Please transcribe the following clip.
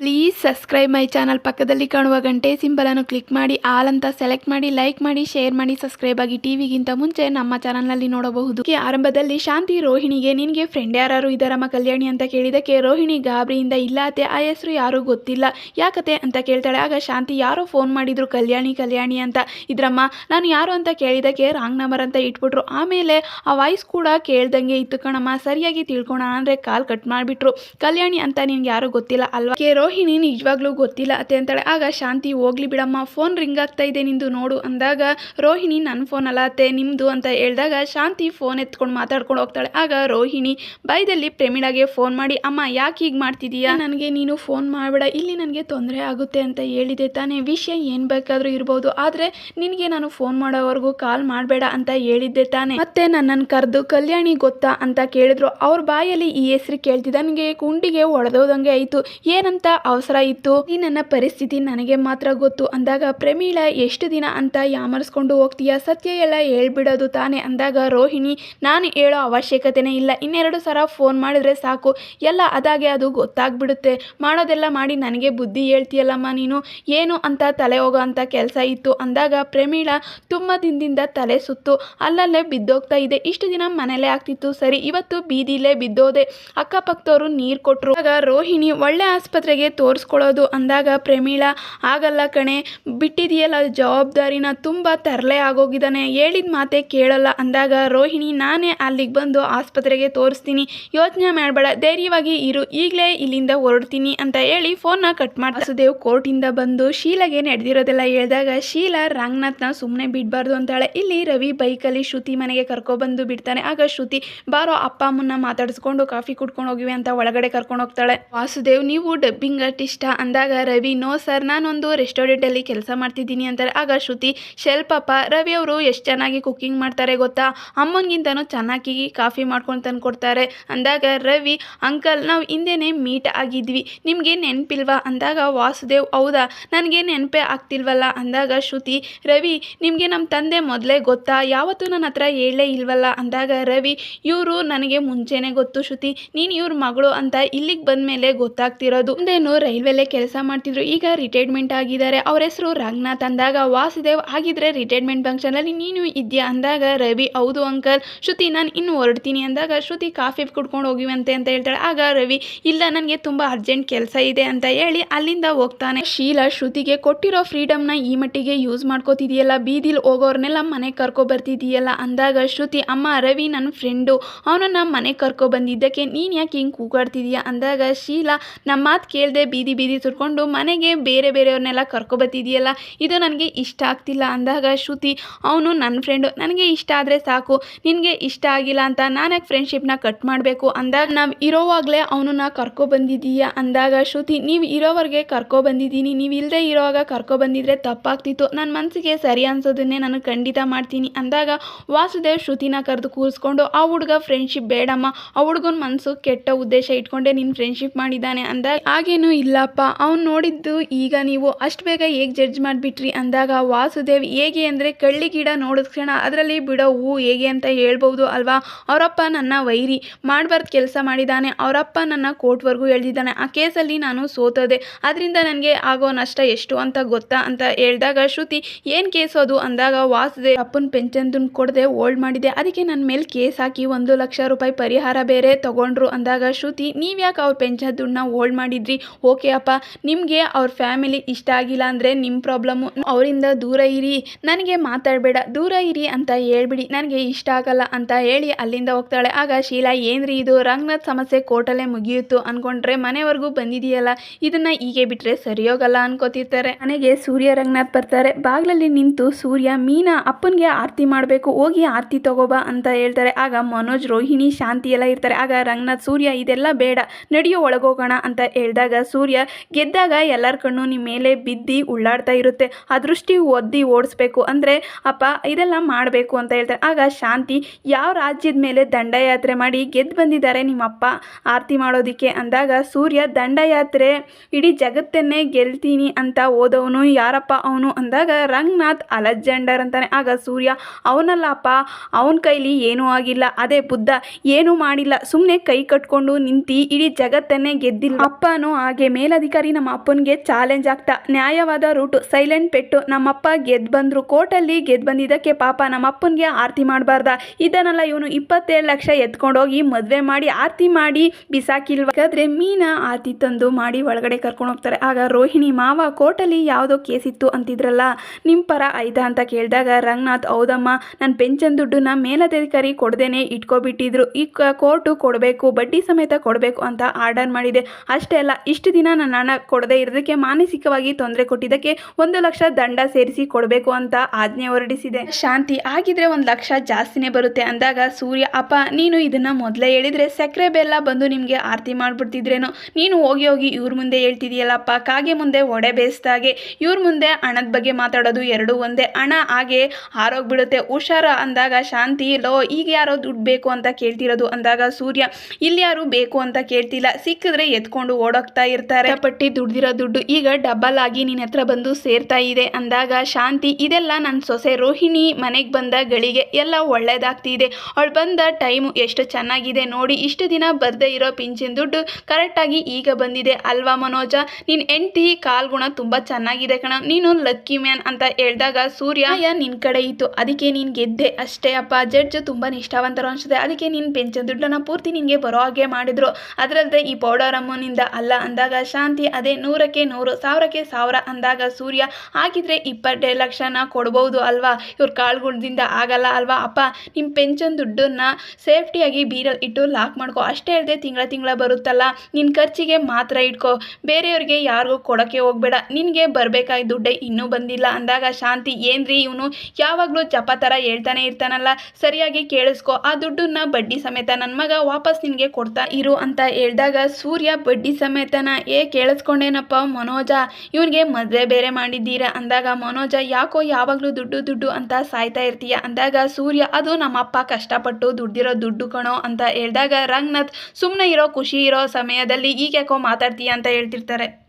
Please subscribe my channel ಪಕ್ಕದಲ್ಲಿ ಕಾಣುವ ಗಂಟೆ ಸಿಂಬಲನ್ನು ಕ್ಲಿಕ್ ಮಾಡಿ ಆಲ್ ಅಂತ ಸೆಲೆಕ್ಟ್ ಮಾಡಿ ಲೈಕ್ ಮಾಡಿ ಶೇರ್ ಮಾಡಿ ಸಬ್ಸ್ಕ್ರೈಬ್ ಆಗಿ ಟಿವಿಗಿಂತ ಮುಂಚೆ ನಮ್ಮ ಚಾನಲ್ನಲ್ಲಿ ನೋಡಬಹುದು. ಆರಂಭದಲ್ಲಿ ಶಾಂತಿ ರೋಹಿಣಿಗೆ ನಿನಗೆ ಫ್ರೆಂಡ್ ಯಾರು ಇದರಮ್ಮ ಕಲ್ಯಾಣಿ ಅಂತ ಕೇಳಿದಕ್ಕೆ ರೋಹಿಣಿ ಗಾಬರಿಯಿಂದ ಇಲ್ಲ ಅತ್ತೆ ಆ ಹೆಸರು ಯಾರೂ ಗೊತ್ತಿಲ್ಲ. ಯಾಕತೆ ಅಂತ ಕೇಳ್ತಾಳೆ, ಆಗ ಶಾಂತಿ ಯಾರೋ ಫೋನ್ ಮಾಡಿದ್ರು, ಕಲ್ಯಾಣಿ ಕಲ್ಯಾಣಿ ಅಂತ. ಇದ್ರಮ್ಮ, ನಾನು ಯಾರು ಅಂತ ಕೇಳಿದಕ್ಕೆ ರಾಂಗ್ ನಂಬರ್ ಅಂತ ಇಟ್ಬಿಟ್ರು. ಆಮೇಲೆ ಆ ವಾಯ್ಸ್ ಕೂಡ ಕೇಳ್ದಂಗೆ ಇತ್ತು ಕಣಮ್ಮ. ಸರಿಯಾಗಿ ತಿಳ್ಕೊಣ ಅಂದರೆ ಕಾಲ್ ಕಟ್ ಮಾಡಿಬಿಟ್ರು. ಕಲ್ಯಾಣಿ ಅಂತ ನಿನ್ಗೆ ಯಾರು ಗೊತ್ತಿಲ್ಲ ಅಲ್ವಾ? ರೋಹಿಣಿ ನಿಜವಾಗ್ಲೂ ಗೊತ್ತಿಲ್ಲ ಅತ್ತೆ ಅಂತಾಳೆ. ಆಗ ಶಾಂತಿ, ಹೋಗ್ಲಿ ಬಿಡಮ್ಮ, ಫೋನ್ ರಿಂಗ್ ಆಗ್ತಾ ಇದೆ, ನಿಂದು ನೋಡು ಅಂದಾಗ, ರೋಹಿಣಿ ನನ್ನ ಫೋನ್ ಅಲ್ಲ ಅತ್ತೆ ನಿಮ್ಮದು ಅಂತ ಹೇಳಿದಾಗ, ಶಾಂತಿ ಫೋನ್ ಎತ್ಕೊಂಡು ಮಾತಾಡ್ಕೊಂಡು ಹೋಗ್ತಾಳೆ. ಆಗ ರೋಹಿಣಿ, ಬಾಯ್ದಲ್ಲಿ ಪ್ರೇಮಿಳಾಗೆ ಫೋನ್ ಮಾಡಿ, ಅಮ್ಮ, ಯಾಕೆ ಹೀಗೆ ಮಾಡ್ತಿದೀಯಾ? ನನಗೆ ನೀನು ಫೋನ್ ಮಾಡಬೇಡ, ಇಲ್ಲಿ ನನಗೆ ತೊಂದರೆ ಆಗುತ್ತೆ ಅಂತ ಹೇಳಿದೆ ತಾನೇ. ವಿಷಯ ಏನು ಬೇಕಾದರೂ ಇರ್ಬೋದು, ಆದರೆ ನಿನಗೆ ನಾನು ಫೋನ್ ಮಾಡೋವರೆಗೂ ಕಾಲ್ ಮಾಡಬೇಡ ಅಂತ ಹೇಳಿದ್ದೆ ತಾನೆ. ಮತ್ತೆ ನನ್ನನ್ನು ಕರೆದು, ಕಲ್ಯಾಣಿ, ಗೊತ್ತಾ? ಅಂತ ಕೇಳಿದ್ರು. ಅವ್ರ ಬಾಯಲ್ಲಿ ಈ ಹೆಸರು ಕೇಳ್ತಿದ್ದ. ನನಗೆ ಕುಂಡಿಗೆ ಒಡೆದೋದಂಗೆ ಆಯಿತು. ಏನಂತ ಅವಸರ ಇತ್ತು. ಈ ನನ್ನ ಪರಿಸ್ಥಿತಿ ನನಗೆ ಮಾತ್ರ ಗೊತ್ತು. ಅಂದಾಗ, ಪ್ರಮೀಳ, ಎಷ್ಟು ದಿನ ಅಂತ ಯಾಮರ್ಸ್ಕೊಂಡು ಹೋಗ್ತೀಯ? ಸತ್ಯ ಎಲ್ಲ ಹೇಳ್ಬಿಡೋದು ತಾನೆ ಅಂದಾಗ, ರೋಹಿಣಿ, ನಾನು ಹೇಳೋ ಅವಶ್ಯಕತೆನೇ ಇಲ್ಲ. ಇನ್ನೆರಡು ಸಲ ಫೋನ್ ಮಾಡಿದ್ರೆ ಸಾಕು. ಎಲ್ಲ ಅದಾಗೆ ಅದು ಗೊತ್ತಾಗ್ಬಿಡುತ್ತೆ. ಮಾಡೋದೆಲ್ಲ ಮಾಡಿ ನನಗೆ ಬುದ್ಧಿ ಹೇಳ್ತೀಯಲ್ಲಮ್ಮ ನೀನು? ಏನು ಅಂತ ತಲೆ ಹೋಗೋ ಅಂತ ಕೆಲಸ ಇತ್ತು. ಅಂದಾಗ, ಪ್ರಮೀಳ, ತುಂಬ ದಿನದಿಂದ ತಲೆ ಸುತ್ತು. ಅಲ್ಲಲ್ಲೇ ಬಿದ್ದೋಗ್ತಾ ಇದೆ. ಇಷ್ಟು ದಿನ ಮನೆಯಲ್ಲೇ ಆಗ್ತಿತ್ತು. ಸರಿ, ಇವತ್ತು ಬೀದಿಲೇ ಬಿದ್ದೋದೆ. ಅಕ್ಕಪಕ್ಕದವರು ನೀರು ಕೊಟ್ಟರು ಆಗ ರೋಹಿಣಿ, ಒಳ್ಳೆ ಆಸ್ಪತ್ರೆಗೆ ತೋರಿಸ್ಕೊಳ್ಳೋದು ಅಂದಾಗ ಪ್ರಮೀಳ, ಆಗಲ್ಲ ಕಣೆ, ಬಿಟ್ಟಿದೆಯಲ್ಲ ಜವಾಬ್ದಾರಿನ, ತುಂಬ ತರಲೆ ಆಗೋಗಿದ್ದಾನೆ, ಹೇಳಿದ ಮಾತೆ ಕೇಳಲ್ಲ ಅಂದಾಗ ರೋಹಿಣಿ, ನಾನೇ ಅಲ್ಲಿಗೆ ಬಂದು ಆಸ್ಪತ್ರೆಗೆ ತೋರಿಸ್ತೀನಿ, ಯೋಚನೆ ಮಾಡಬೇಡ, ಧೈರ್ಯವಾಗಿ ಇರು, ಈಗಲೇ ಇಲ್ಲಿಂದ ಹೊರಡ್ತೀನಿ ಅಂತ ಹೇಳಿ ಫೋನ್ನ ಕಟ್ ಮಾಡಿ ವಾಸುದೇವ್ ಕೋರ್ಟಿಂದ ಬಂದು ಶೀಲಾಗೆ ನಡೆದಿರೋದೆಲ್ಲ ಹೇಳಿದಾಗ ಶೀಲಾ, ರಂಗನಾಥ್ನ ಸುಮ್ಮನೆ ಬಿಡಬಾರ್ದು ಅಂತಾಳೆ. ಇಲ್ಲಿ ರವಿ ಬೈಕಲ್ಲಿ ಶ್ರುತಿ ಮನೆಗೆ ಕರ್ಕೊಬಂದು ಬಿಡ್ತಾನೆ. ಆಗ ಶ್ರುತಿ, ಬಾರೋ, ಅಪ್ಪ ಅಮ್ಮನ್ನ ಮಾತಾಡಿಸ್ಕೊಂಡು ಕಾಫಿ ಕುಡ್ಕೊಂಡು ಹೋಗಿವೆ ಅಂತ ಒಳಗಡೆ ಕರ್ಕೊಂಡು ಹೋಗ್ತಾಳೆ. ವಾಸುದೇವ್, ನೀವು ಡಬ್ಬಿಂಗ್ ಆರ್ಟಿಸ್ಟ ಅಂದಾಗ ರವಿ, ನೋ ಸರ್, ನಾನೊಂದು ರೆಸ್ಟೋರೆಂಟಲ್ಲಿ ಕೆಲಸ ಮಾಡ್ತಿದ್ದೀನಿ ಅಂತಾರೆ. ಆಗ ಶ್ರುತಿ, ಶೆಲ್ಪಪ್ಪ, ರವಿ ಅವರು ಎಷ್ಟು ಚೆನ್ನಾಗಿ ಕುಕ್ಕಿಂಗ್ ಮಾಡ್ತಾರೆ ಗೊತ್ತಾ? ಅಮ್ಮನಿಗಿಂತನೂ ಚೆನ್ನಾಗಿ ಕಾಫಿ ಮಾಡ್ಕೊಂಡು ತಂದು ಕೊಡ್ತಾರೆ. ಅಂದಾಗ ರವಿ, ಅಂಕಲ್, ನಾವು ಹಿಂದೆನೇ ಮೀಟ್ ಆಗಿದ್ವಿ. ನಿಮಗೆ ನೆನಪಿಲ್ವಾ? ಅಂದಾಗ, ವಾಸುದೇವ್, ಹೌದಾ? ನನಗೆ ನೆನಪೇ ಆಗ್ತಿಲ್ವಲ್ಲ. ಅಂದಾಗ ಶ್ರುತಿ, ರವಿ, ನಿಮಗೆ ನಮ್ಮ ತಂದೆ ಮೊದಲೇ ಗೊತ್ತಾ? ಯಾವತ್ತೂ ನನ್ನ ಹತ್ರ ಹೇಳೇ ಇಲ್ವಲ್ಲ? ಅಂದಾಗ ರವಿ, ಇವರು ನನಗೆ ಮುಂಚೆನೇ ಗೊತ್ತು ಶ್ರುತಿ. ನೀನು ಇವ್ರ ಮಗಳು ಅಂತ ಇಲ್ಲಿಗೆ ಬಂದ ಮೇಲೆ ಗೊತ್ತಾಗ್ತಿರೋದು ಮುಂದೇನು ರೈಲ್ವೆಲ್ಲೇ ಕೆಲಸ ಮಾಡ್ತಿದ್ರು. ಈಗ ರಿಟೈರ್ಮೆಂಟ್ ಆಗಿದ್ದಾರೆ. ಅವ್ರ ಹೆಸರು ರಂಗನಾಥ್ ಅಂದಾಗ ವಾಸುದೇವ್. ಆಗಿದ್ರೆ ರಿಟೈರ್ಮೆಂಟ್ ಫಂಕ್ಷನಲ್ಲಿ ನೀನು ಇದೆಯಾ ಅಂದಾಗ ರವಿ, ಹೌದು ಅಂಕಲ್. ಶ್ರುತಿ, ನಾನು ಇನ್ನು ಹೊರಡ್ತೀನಿ ಅಂದಾಗ ಶ್ರುತಿ ಕಾಫಿ ಕುಡ್ಕೊಂಡು ಹೋಗಿವಂತೆ ಅಂತ ಹೇಳ್ತಾಳೆ. ಆಗ ರವಿ, ಇಲ್ಲ, ನನಗೆ ತುಂಬ ಅರ್ಜೆಂಟ್ ಕೆಲಸ ಇದೆ ಅಂತ ಹೇಳಿ ಅಲ್ಲಿಂದ ಹೋಗ್ತಾನೆ. ಶೀಲಾ, ಶ್ರುತಿಗೆ ಕೊಟ್ಟಿರೋ ಫ್ರೀಡಮ್ನ ಈ ಮಟ್ಟಿಗೆ ಯೂಸ್ ಮಾಡ್ಕೋತಿದೆಯಲ್ಲ. ಬೀದಿಲ್ ಹೋಗೋರ್ನೆಲ್ಲ ಮನೆಗೆ ಕರ್ಕೊ ಬರ್ತಿದೀಯಲ್ಲ. ಅಂದಾಗ ಶ್ರುತಿ, ಅಮ್ಮ, ರವಿ ನನ್ನ ಫ್ರೆಂಡು ಅವನನ್ನ ಮನೆಗೆ ಕರ್ಕೊ ಬಂದಿದ್ದಕ್ಕೆ ನೀನು ಯಾಕೆ ಹಿಂಗೆ ಕೂಗಾಡ್ತಿದೀಯ? ಅಂದಾಗ ಶೀಲಾ ನಮ್ಮ ಮಾತು ಕೇಳದೆ ಬೀದಿ ಬೀದಿ ಸುರ್ಕೊಂಡು ಮನೆಗೆ ಬೇರೆ ಬೇರೆಯವ್ರನ್ನೆಲ್ಲ ಕರ್ಕೊಬತ್ತಿದೆಯಲ್ಲ ಇದು ನನಗೆ ಇಷ್ಟ ಆಗ್ತಿಲ್ಲ ಅಂದಾಗ ಶ್ರುತಿ, ಅವನು ನನ್ನ ಫ್ರೆಂಡು ನನಗೆ ಇಷ್ಟ ಆದರೆ ಸಾಕು, ನಿನಗೆ ಇಷ್ಟ ಆಗಿಲ್ಲ ಅಂತ ನಾನು ಫ್ರೆಂಡ್ಶಿಪ್ನ ಕಟ್ ಮಾಡಬೇಕು? ಅಂದಾಗ, ನಾವು ಇರೋವಾಗಲೇ ಅವನನ್ನ ಕರ್ಕೊ ಬಂದಿದ್ದೀಯಾ? ಅಂದಾಗ ಶ್ರುತಿ, ನೀವು ಇರೋವರೆಗೆ ಕರ್ಕೊ ಬಂದಿದ್ದೀನಿ, ನೀವು ಇಲ್ಲದೆ ಇರೋವಾಗ ಕರ್ಕೊ ಬಂದಿದ್ರೆ ತಪ್ಪಾಗ್ತಿತ್ತು ನನ್ನ ಮನಸ್ಸಿಗೆ ಸರಿ ಅನ್ಸೋದನ್ನೇ ನಾನು ಖಂಡಿತ ಮಾಡ್ತೀನಿ. ಅಂದಾಗ ವಾಸುದೇವ್ ಶ್ರುತಿನ ಕರೆದು ಕೂರಿಸ್ಕೊಂಡು, ಆ ಹುಡುಗ ಫ್ರೆಂಡ್ಶಿಪ್ ಬೇಡಮ್ಮ, ಆ ಹುಡುಗನ ಮನಸ್ಸು ಕೆಟ್ಟ ಉದ್ದೇಶ ಇಟ್ಕೊಂಡೆ ನಿನ್ನ ಫ್ರೆಂಡ್ಶಿಪ್ ಮಾಡಿದ್ದಾನೆ ಅಂದಾಗ ಹಾಗೇನು ಇಲ್ಲಪ್ಪ. ಅವ್ನು ನೋಡಿದ್ದು, ಈಗ ನೀವು ಅಷ್ಟು ಬೇಗ ಹೇಗೆ ಜಡ್ಜ್ ಮಾಡಿಬಿಟ್ರಿ? ಅಂದಾಗ, ವಾಸುದೇವ್ ಹೇಗೆ ಅಂದರೆ ಕಳ್ಳಿ ಗಿಡ ನೋಡಿದ ಕ್ಷಣ ಅದರಲ್ಲಿ ಬಿಡೋ ಹೂ ಹೇಗೆ ಅಂತ ಹೇಳ್ಬೋದು ಅಲ್ವಾ? ಅವರಪ್ಪ ನನ್ನ ವೈರಿ. ಮಾಡಬಾರ್ದು ಕೆಲಸ ಮಾಡಿದ್ದಾನೆ ಅವರಪ್ಪ ನನ್ನ ಕೋರ್ಟ್ವರೆಗೂ ಎಳೆದಿದ್ದಾನೆ. ಆ ಕೇಸಲ್ಲಿ ನಾನು ಸೋತದೆ. ಅದರಿಂದ ನನಗೆ ಆಗೋ ನಷ್ಟ ಎಷ್ಟು ಅಂತ ಗೊತ್ತಾ? ಅಂತ ಹೇಳಿದಾಗ, ಶ್ರುತಿ, ಏನು ಕೇಸ್ ಅದು? ಅಂದಾಗ, ವಾಸುದೇವ್ ಅಪ್ಪನ ಪೆನ್ಷನ್ ಕೊಡದೆ ಓಲ್ಡ್ ಮಾಡಿದೆ. ಅದಕ್ಕೆ ನನ್ನ ಮೇಲೆ ಕೇಸ್ ಹಾಕಿ ಒಂದು ಲಕ್ಷ ರೂಪಾಯಿ ಪರಿಹಾರ ಬೇರೆ ತಗೊಂಡ್ರು. ಅಂದಾಗ, ಶ್ರುತಿ, ನೀವ್ಯಾಕೆ ಅವ್ರ ಪೆನ್ಷನ್ ದುಡ್ಡನ್ನ ಓಲ್ಡ್ ಮಾಡಿದ್ರಿ? ಓಕೆ ಅಪ್ಪ, ನಿಮಗೆ ಅವ್ರ ಫ್ಯಾಮಿಲಿ ಇಷ್ಟ ಆಗಿಲ್ಲ ಅಂದರೆ ನಿಮ್ಮ ಪ್ರಾಬ್ಲಮ್ಮು ಅವರಿಂದ ದೂರ ಇರಿ, ನನಗೆ ಮಾತಾಡಬೇಡ, ದೂರ ಇರಿ ಅಂತ ಹೇಳ್ಬಿಡಿ, ನನಗೆ ಇಷ್ಟ ಆಗಲ್ಲ ಅಂತ ಹೇಳಿ ಅಲ್ಲಿಂದ ಹೋಗ್ತಾಳೆ. ಆಗ ಶೀಲಾ, ಏನ್ರಿ ಇದು? ರಂಗನಾಥ್ ಸಮಸ್ಯೆ ಕೋರ್ಟಲ್ಲೇ ಮುಗಿಯಿತು ಅನ್ಕೊಂಡ್ರೆ ಮನೆವರೆಗೂ ಬಂದಿದೆಯಲ್ಲ, ಇದನ್ನ ಹೀಗೆ ಬಿಟ್ರೆ ಸರಿಯೋಗಲ್ಲ ಅನ್ಕೋತಿರ್ತಾರೆ. ಮನೆಗೆ ಸೂರ್ಯ, ರಂಗನಾಥ್ ಬರ್ತಾರೆ. ಬಾಗ್ಲಲ್ಲಿ ನಿಂತು ಸೂರ್ಯ, ಮೀನಾ, ಅಪ್ಪನಿಗೆ ಆರತಿ ಮಾಡಬೇಕು, ಹೋಗಿ ಆರತಿ ತಗೋಬಾ ಅಂತ ಹೇಳ್ತಾರೆ. ಆಗ ಮನೋಜ್, ರೋಹಿಣಿ, ಶಾಂತಿ ಎಲ್ಲ ಇರ್ತಾರೆ. ಆಗ ರಂಗನಾಥ್, ಸೂರ್ಯ, ಇದೆಲ್ಲ ಬೇಡ, ನಡೆಯೋ ಒಳಗೋಗೋಣ ಅಂತ ಹೇಳಿದಾಗ ಸೂರ್ಯ ಗೆದ್ದಾಗ ಎಲ್ಲರ ಕಣ್ಣು ನಿಮ್ಮ ಮೇಲೆ ಬಿದ್ದಿ ಉಳ್ಳಾಡ್ತಾ ಇರುತ್ತೆ. ಆ ದೃಷ್ಟಿ ಒದ್ದಿ ಓಡಿಸ್ಬೇಕು. ಅಂದರೆ, ಅಪ್ಪ, ಇದೆಲ್ಲ ಮಾಡಬೇಕು ಅಂತ ಹೇಳ್ತಾರೆ. ಆಗ ಶಾಂತಿ ಯಾವ ರಾಜ್ಯದ ಮೇಲೆ ದಂಡಯಾತ್ರೆ ಮಾಡಿ ಗೆದ್ದು ಬಂದಿದ್ದಾರೆ ನಿಮ್ಮಪ್ಪ ಆರತಿ ಮಾಡೋದಕ್ಕೆ ಅಂದಾಗ, ಸೂರ್ಯ, ದಂಡಯಾತ್ರೆ, ಇಡೀ ಜಗತ್ತನ್ನೇ ಗೆಲ್ತೀನಿ ಅಂತ ಓದವನು ಯಾರಪ್ಪ ಅವನು? ಅಂದಾಗ, ರಂಗನಾಥ್ ಅಲೆಕ್ಸಾಂಡರ್ ಅಂತಾನೆ. ಆಗ ಸೂರ್ಯ, ಅವನಲ್ಲ ಅಪ್ಪ, ಅವನ ಕೈಲಿ ಏನೂ ಆಗಿಲ್ಲ. ಅದೇ ಬುದ್ಧ, ಏನೂ ಮಾಡಿಲ್ಲ. ಸುಮ್ಮನೆ ಕೈ ಕಟ್ಕೊಂಡು ನಿಂತಿ ಇಡೀ ಜಗತ್ತನ್ನೇ ಗೆದ್ದಿಲ್ಲ. ಅಪ್ಪನೂ ಆ ಹಾಗೆ ಮೇಲಧಿಕಾರಿ ನಮ್ಮ ಅಪ್ಪನಿಗೆ ಚಾಲೆಂಜ್ ಆಗ್ತಾ, ನ್ಯಾಯವಾದ ರೂಟು ಸೈಲೆಂಟ್ ಪೆಟ್ಟು ನಮ್ಮಪ್ಪ ಗೆದ್ದು ಬಂದರು. ಕೋರ್ಟಲ್ಲಿ ಗೆದ್ದು ಬಂದಿದ್ದಕ್ಕೆ ಪಾಪ ನಮ್ಮ ಅಪ್ಪನಿಗೆ ಆರತಿ ಮಾಡಬಾರ್ದ. ಇದನ್ನೆಲ್ಲ ಇವನು ಇಪ್ಪತ್ತೇಳು ಲಕ್ಷ ಎತ್ಕೊಂಡೋಗಿ ಮದುವೆ ಮಾಡಿ ಆರತಿ ಮಾಡಿ ಬಿಸಾಕಿಲ್ವಾದ್ರೆ ಮೀನಾ ಆರತಿ ತಂದು ಮಾಡಿ ಒಳಗಡೆ ಕರ್ಕೊಂಡು ಹೋಗ್ತಾರೆ. ಆಗ ರೋಹಿಣಿ ಮಾವ ಕೋರ್ಟಲ್ಲಿ ಯಾವುದೋ ಕೇಸ್ ಇತ್ತು ಅಂತಿದ್ರಲ್ಲ ನಿಮ್ಮ ಪರ ಆಯ್ತಾ ಅಂತ ಕೇಳಿದಾಗ, ರಂಗನಾಥ್, ಹೌದಮ್ಮ ನನ್ನ ಪೆನ್ಷನ್ ದುಡ್ಡನ್ನ ಮೇಲಧಿಕಾರಿ ಕೊಡ್ದೇನೆ ಇಟ್ಕೊಬಿಟ್ಟಿದ್ರು. ಈ ಕೋರ್ಟು ಕೊಡಬೇಕು, ಬಡ್ಡಿ ಸಮೇತ ಕೊಡಬೇಕು ಅಂತ ಆರ್ಡರ್ ಮಾಡಿದೆ. ಅಷ್ಟೇ ಅಲ್ಲ, ಇಷ್ಟು ದಿನ ನನ್ನ ಹಣ ಕೊಡದೆ ಇರೋದಕ್ಕೆ ಮಾನಸಿಕವಾಗಿ ತೊಂದರೆ ಕೊಟ್ಟಿದ್ದಕ್ಕೆ ಒಂದು ಲಕ್ಷ ದಂಡ ಸೇರಿಸಿ ಕೊಡಬೇಕು ಅಂತ ಆಜ್ಞೆ ಹೊರಡಿಸಿದೆ. ಶಾಂತಿ ಆಗಿದ್ರೆ ಒಂದು ಲಕ್ಷ ಜಾಸ್ತಿನೇ ಬರುತ್ತೆ ಅಂದಾಗ, ಸೂರ್ಯ, ಅಪ್ಪ, ನೀನು ಇದನ್ನ ಮೊದಲೇ ಹೇಳಿದ್ರೆ ಸಕ್ಕರೆ ಬೆಲ್ಲ ಬಂದು ನಿಮಗೆ ಆರತಿ ಮಾಡ್ಬಿಡ್ತಿದ್ರೇನೋ? ನೀನು ಹೋಗಿ ಹೋಗಿ ಇವ್ರ ಮುಂದೆ ಹೇಳ್ತಿದೀಯಲ್ಲಪ್ಪ, ಕಾಗೆ ಮುಂದೆ ಒಡೆ ಬೇಯಿಸ್ದಾಗೆ ಇವ್ರ ಮುಂದೆ ಹಣದ ಬಗ್ಗೆ ಮಾತಾಡೋದು ಎರಡು ಒಂದೇ. ಹಣ ಹಾಗೆ ಆರೋಗ್ಬಿಡುತ್ತೆ ಹುಷಾರ ಅಂದಾಗ ಶಾಂತಿ, ಲೋ, ಈಗ ಯಾರೋ ದುಡ್ಡು ಬೇಕು ಅಂತ ಕೇಳ್ತಿರೋದು ಅಂದಾಗ ಸೂರ್ಯ ಇಲ್ಲಿ ಯಾರು ಬೇಕು ಅಂತ ಕೇಳ್ತಿಲ್ಲ. ಸಿಕ್ಕಿದ್ರೆ ಎತ್ಕೊಂಡು ಓಡೋಗ್ತಾ ಇರ್ತಾರೆ. ಪಟ್ಟಿ ದುಡ್ದಿರೋ ದುಡ್ಡು ಈಗ ಡಬಲ್ ಆಗಿ ನಿನ್ನ ಹತ್ರ ಬಂದು ಸೇರ್ತಾ ಇದೆ ಅಂದಾಗ ಶಾಂತಿ, ಇದೆಲ್ಲ ನನ್ನ ಸೊಸೆ ರೋಹಿಣಿ ಮನೆಗೆ ಬಂದ ಗಳಿಗೆ ಎಲ್ಲ ಒಳ್ಳೇದಾಗ್ತಿದೆ. ಅವಳು ಬಂದ ಟೈಮು ಎಷ್ಟು ಚೆನ್ನಾಗಿದೆ ನೋಡಿ ಇಷ್ಟು ದಿನ ಬರ್ದೇ ಇರೋ ಪಿಂಚಿನ ದುಡ್ಡು ಕರೆಕ್ಟಾಗಿ ಈಗ ಬಂದಿದೆ ಅಲ್ವಾ ಮನೋಜ? ನಿನ್ನ ಹೆಂಡ್ತಿ ಕಾಲ್ಗುಣ ತುಂಬ ಚೆನ್ನಾಗಿದೆ ಕಣ. ನೀನು ಲಕ್ಕಿ ಮ್ಯಾನ್ ಅಂತ ಹೇಳಿದಾಗ ಸೂರ್ಯ ನಿನ್ನ ಕಡೆ ಇತ್ತು. ಅದಕ್ಕೆ ನೀನು ಗೆದ್ದೆ ಅಷ್ಟೇ ಅಪ್ಪ. ಜಡ್ಜ್ ತುಂಬ ನಿಷ್ಠಾವಂತರು ಅನಿಸುತ್ತೆ. ಅದಕ್ಕೆ ನೀನು ಪಿಂಚಿನ ದುಡ್ಡನ್ನು ಪೂರ್ತಿ ನಿನಗೆ ಬರೋ ಹಾಗೆ ಮಾಡಿದ್ರು. ಅದರಲ್ಲದೆ ಈ ಪೌಡರ್ ಅಮ್ಮನಿಂದ ಅಲ್ಲ ಅಂದಾಗ ಶಾಂತಿ ಅದೇ ನೂರಕ್ಕೆ ನೂರು, ಸಾವಿರಕ್ಕೆ ಸಾವಿರ ಅಂದಾಗ ಸೂರ್ಯ. ಹಾಗಿದ್ರೆ ಇಪ್ಪತ್ತೈದು ಲಕ್ಷನ ಕೊಡ್ಬೋದು ಅಲ್ವಾ? ಇವ್ರ ಕಾಳುಗಳಿಂದ ಆಗಲ್ಲ ಅಲ್ವಾ? ಅಪ್ಪ ನಿಮ್ಮ ಪೆನ್ಷನ್ ದುಡ್ಡನ್ನು ಸೇಫ್ಟಿಯಾಗಿ ಬೀರಲ್ಲಿ ಇಟ್ಟು ಲಾಕ್ ಮಾಡ್ಕೋ. ಅಷ್ಟೇ ಅಲ್ಲದೆ ತಿಂಗಳ ತಿಂಗಳ ಬರುತ್ತಲ್ಲ. ನಿನ್ನ ಖರ್ಚಿಗೆ ಮಾತ್ರ ಇಟ್ಕೋ. ಬೇರೆಯವ್ರಿಗೆ ಯಾರಿಗೂ ಕೊಡೋಕ್ಕೆ ಹೋಗ್ಬೇಡ. ನಿನಗೆ ಬರಬೇಕಾಗಿ ದುಡ್ಡೇ ಇನ್ನೂ ಬಂದಿಲ್ಲ. ಅಂದಾಗ ಶಾಂತಿ, ಏನ್ರಿ ಇವನು? ಯಾವಾಗಲೂ ಜಪ ಥರ ಹೇಳ್ತಾನೆ ಇರ್ತಾನಲ್ಲ. ಸರಿಯಾಗಿ ಕೇಳಿಸ್ಕೊ. ಆ ದುಡ್ಡನ್ನ ಬಡ್ಡಿ ಸಮೇತ ನನ್ನ ಮಗ ವಾಪಸ್ ನಿನಗೆ ಕೊಡ್ತಾ ಇರು ಅಂತ ಹೇಳಿದಾಗ ಸೂರ್ಯ ಬಡ್ಡಿ ಸಮೇತನ ಏ, ಕೇಳಿಸ್ಕೊಂಡೇನಪ್ಪ ಮನೋಜ, ಇವನಿಗೆ ಮದುವೆ ಬೇರೆ ಮಾಡಿದ್ದೀರಾ? ಅಂದಾಗ, ಮನೋಜ, ಯಾಕೋ ಯಾವಾಗಲೂ ದುಡ್ಡು ದುಡ್ಡು ಅಂತ ಸಾಯ್ತಾ ಇರ್ತೀಯ? ಅಂದಾಗ, ಸೂರ್ಯ, ಅದು ನಮ್ಮಪ್ಪ ಕಷ್ಟಪಟ್ಟು ದುಡ್ಡಿರೋ ದುಡ್ಡು ಕಣೋ, ಅಂತ ಹೇಳಿದಾಗ, ರಂಗನಾಥ್ ಸುಮ್ಮನೆ ಇರೋ, ಖುಷಿ ಇರೋ ಸಮಯದಲ್ಲಿ ಈಗ ಯಾಕೋ ಮಾತಾಡ್ತೀಯ ಅಂತ ಹೇಳ್ತಿರ್ತಾರೆ.